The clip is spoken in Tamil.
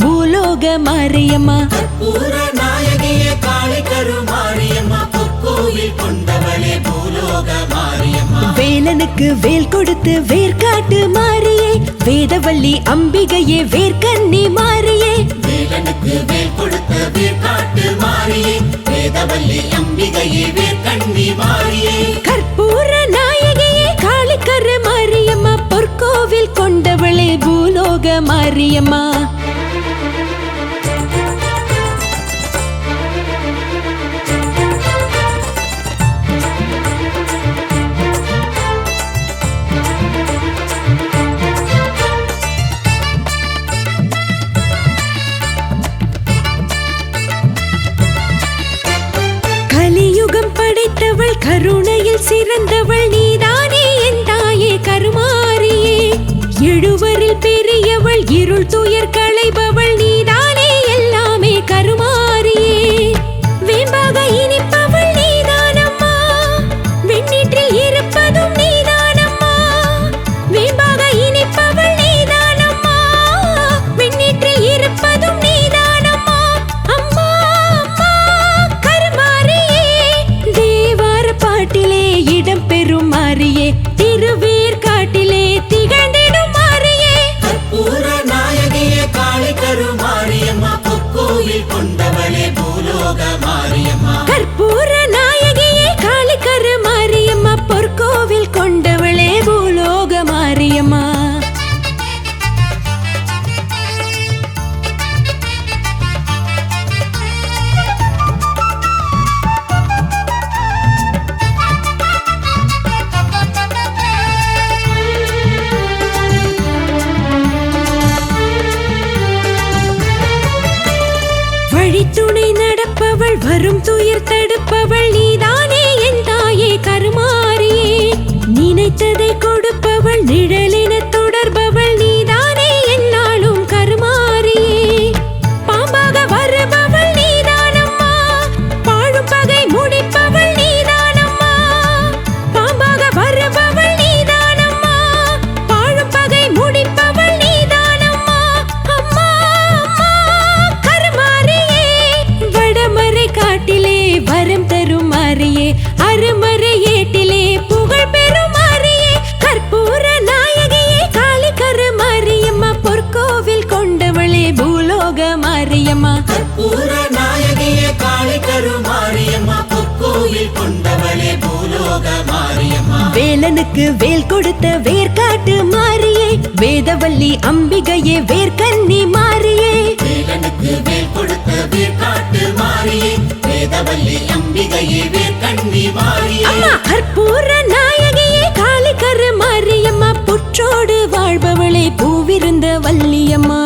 பூலோக மாரியம்மா. கற்பூர நாயகியே காளி கருமாரியம்மா பொற்கோவில் கொண்டவளே பூலோக மாரியம்மா. வேலனுக்கு வேல் கொடுத்து வேர்காட்டு மாறியே. வேதவள்ளி அம்பிகையே வேர்க்கன்னி மாறியே. வேலனுக்கு வேல் கொடுத்த வேர்காட்டு மாறியே. வேதவல்லி அம்பிகையே வேர்க்கண்ணி மாறியே. கற்பூர நாயகியே காளிக்கரு மாரியம்மா. பொற்கோவில் கொண்டவளே பூலோக மாரியம்மா. பிறந்தவள் நீதானே என் தாயே கருமாரியே எழுவரில் பெரியவள் இருள் துயர் களைபவள் வழித்துணை நடப்பவள் வரும் துயர் தடுப்பவள் நீதானே என் தாயே கருமாரியே நினைத்ததை கொடுப்பவள் நிழல் வேலனுக்கு வேல் கொடுத்த வேர்காட்டு மாறியே வேதவல்லி அம்பிகையே வேர்க்கன்னி மாறியே வேலனுக்கு வேல் கொடுத்த வேர்காட்டு மாறியே வேதவல்லி அம்பிகையே வேர்க்கன்னி மாறியே அம்மா கற்பூர நாயகியே காளிகரு மாரியம்மா புற்றோடு வாழ்பவளே பூவிருந்த வள்ளியம்மா.